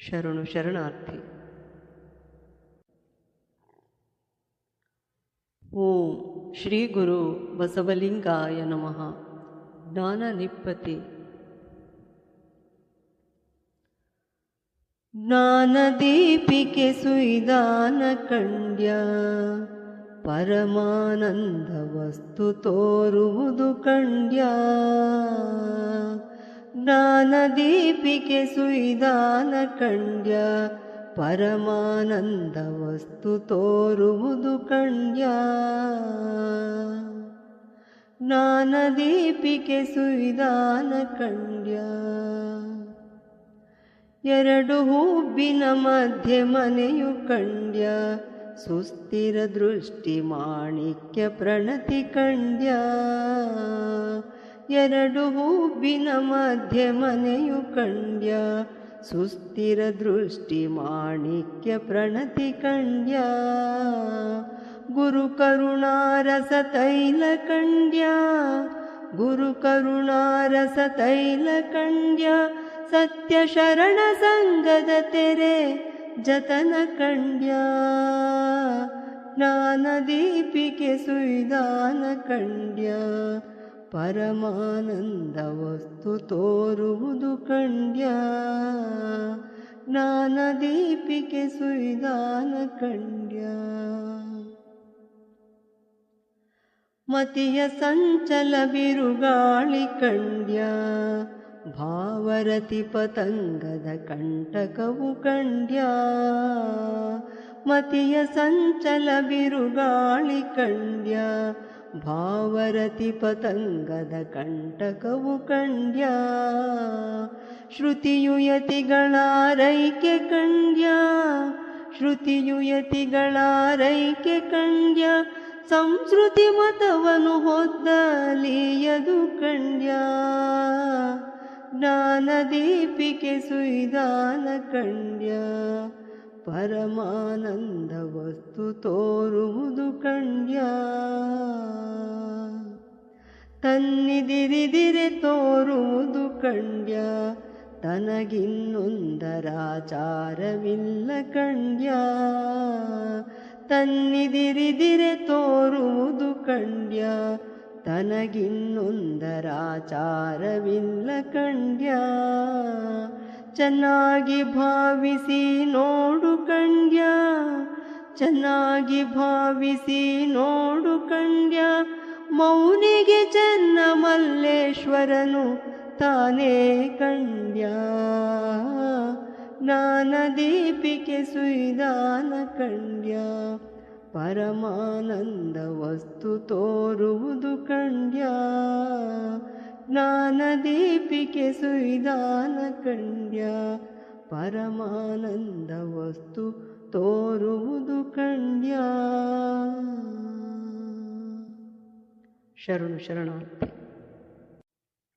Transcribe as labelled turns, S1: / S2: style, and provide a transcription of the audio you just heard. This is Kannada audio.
S1: ಶರಣು ಶರಣಾರ್ಥಿ ಓಂ ಶ್ರೀ ಗುರು ಬಸವಲಿಂಗಾಯ ನಮಃ ಜ್ಞಾನ ನಿಪ್ಪತಿ ಜ್ಞಾನದೀಪಿಕೆ ಸುಯ್ದಾನ ಕಂಡ್ಯ ಪರಮಾನಂದ ವಸ್ತು ತೋರುವುದು ಕಂಡ್ಯ ಜ್ಞಾನದೀಪಿಕೆ ಸುಯಿದಾನ ಕಂಡ್ಯ ಪರಮಾನಂದ ವಸ್ತು ತೋರುವುದು ಕಂಡ್ಯ ಜ್ಞಾನದೀಪಿಕೆ ಸುಯಿದಾನ ಕಂಡ್ಯ ಎರಡು ಹೂಬಿನ ಮಧ್ಯೆ ಮನೆಯು ಕಂಡ್ಯ ಸುಸ್ಥಿರ ದೃಷ್ಟಿ ಮಾಣಿಕ್ಯ ಪ್ರಣತಿ ಕಂಡ್ಯ ಎರಡು ಹೂಬಿನ ಮಧ್ಯೆ ಮನೆಯು ಕಂಡ್ಯ. ಸುಸ್ಥಿರ ದೃಷ್ಟಿ ಮಾಣಿಕ್ಯ ಪ್ರಣತಿ ಕಂಡ್ಯ. ಗುರು ಕರುಣಾರಸ ತೈಲ ಕಂಡ್ಯ. ಗುರು ಕರುಣಾರಸ ತೈಲ ಕಂಡ್ಯ. ಸತ್ಯ ಶರಣ ಸಂಗದ ತೆರೆ ಜತನ ಕಂಡ್ಯ. ಜ್ಞಾನದೀಪಿಕೆ ಸುಯ್ದಾನ ಕಂಡ್ಯ. ಪರಮಾನಂದ ವಸ್ತು ತೋರುವುದು ಕಂಡ್ಯ ಜ್ಞಾನದೀಪಿಕೆ ಸುಯ್ದಾನ ಕಂಡ್ಯ ಮತಿಯ ಸಂಚಲ ಬಿರುಗಾಳಿ ಕಂಡ್ಯ ಭಾವರತಿ ಪತಂಗದ ಕಂಟಕವು ಕಂಡ್ಯ ಮತಿಯ ಸಂಚಲ ಬಿರುಗಾಳಿ ಕಂಡ್ಯ ಭಾವರತಿ ಪತಂಗದ ಕಂಟಕವು ಕಂಡ್ಯ. ಶ್ರುತಿಯು ಯತಿಗಳಾರೈಕೆ ಕಂಡ್ಯ. ಶ್ರುತಿಯು ಯತಿಗಳಾರೈಕೆ ಕಂಡ್ಯ. ಸಂಸ್ಕೃತಿ ಮತವನು ಹೊದ್ದಲಿಯದು ಕಂಡ್ಯ. ಜ್ಞಾನದೀಪಿಕೆ ಸುಯ್ದಾನ ಕಂಡ್ಯ. ಪರಮಾನಂದ ವಸ್ತು ತೋರುವುದು ಕಂಡ್ಯ. ತನ್ನಿದಿರಿದಿರೆ ತೋರುವುದು ಕಂಡ್ಯ ತನಗಿನ್ನೊಂದರಾಚಾರವಿಲ್ಲ ಕಂಡ್ಯ ತನ್ನಿದಿರಿದಿರೆ ತೋರುವುದು ಕಂಡ್ಯ ತನಗಿನ್ನೊಂದರಾಚಾರವಿಲ್ಲ ಕಂಡ್ಯ ಚೆನ್ನಾಗಿ ಭಾವಿಸಿ ನೋಡು ಕಂಡ್ಯ ಚೆನ್ನಾಗಿ ಭಾವಿಸಿ ನೋಡು ಕಂಡ್ಯ ಮೌನಿಗೆ ಚೆನ್ನ ಮಲ್ಲೇಶ್ವರನು ತಾನೇ ಕಂಡ್ಯ. ಜ್ಞಾನದೀಪಿಕೆ ಸುಯಿದಾನ ಕಂಡ್ಯ. ಪರಮಾನಂದ ವಸ್ತು ತೋರುವುದು ಕಂಡ್ಯ. ಜ್ಞಾನದೀಪಿಕೆ ಸುಯಿದಾನ ಕಂಡ್ಯ. ಪರಮಾನಂದ ವಸ್ತು ತೋರುವುದು ಕಂಡ್ಯ. ಶರಣು ಶರಣಾರ್ಥಿ.